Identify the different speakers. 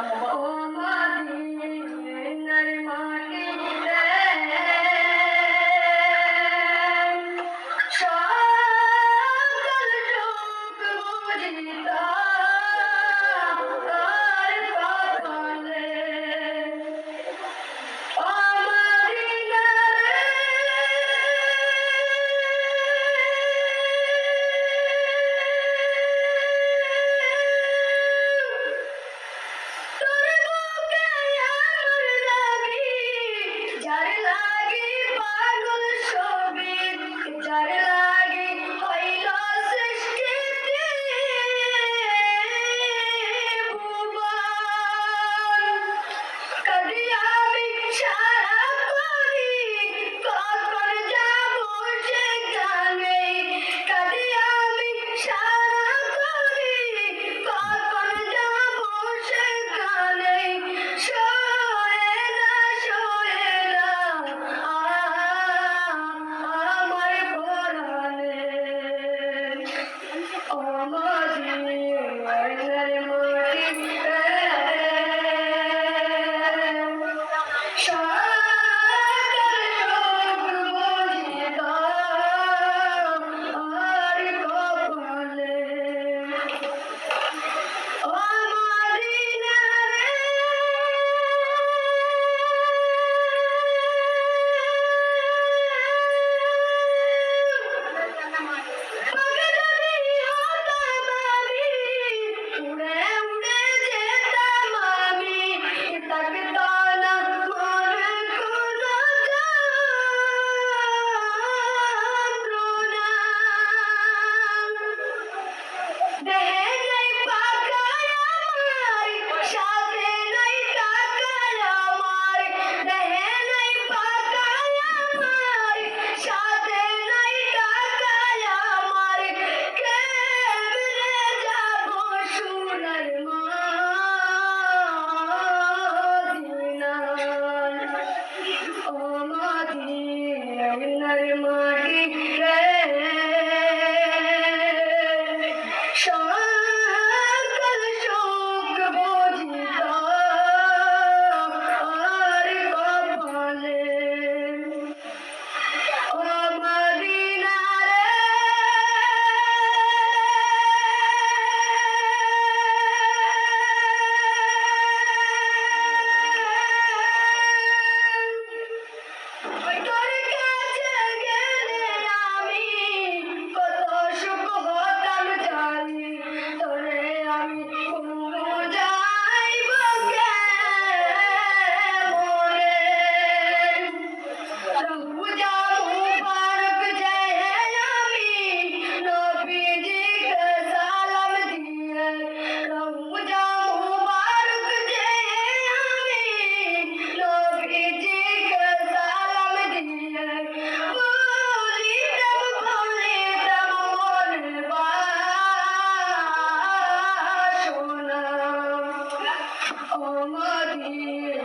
Speaker 1: Shut Mama. সোনার মদিনায়? Thank you.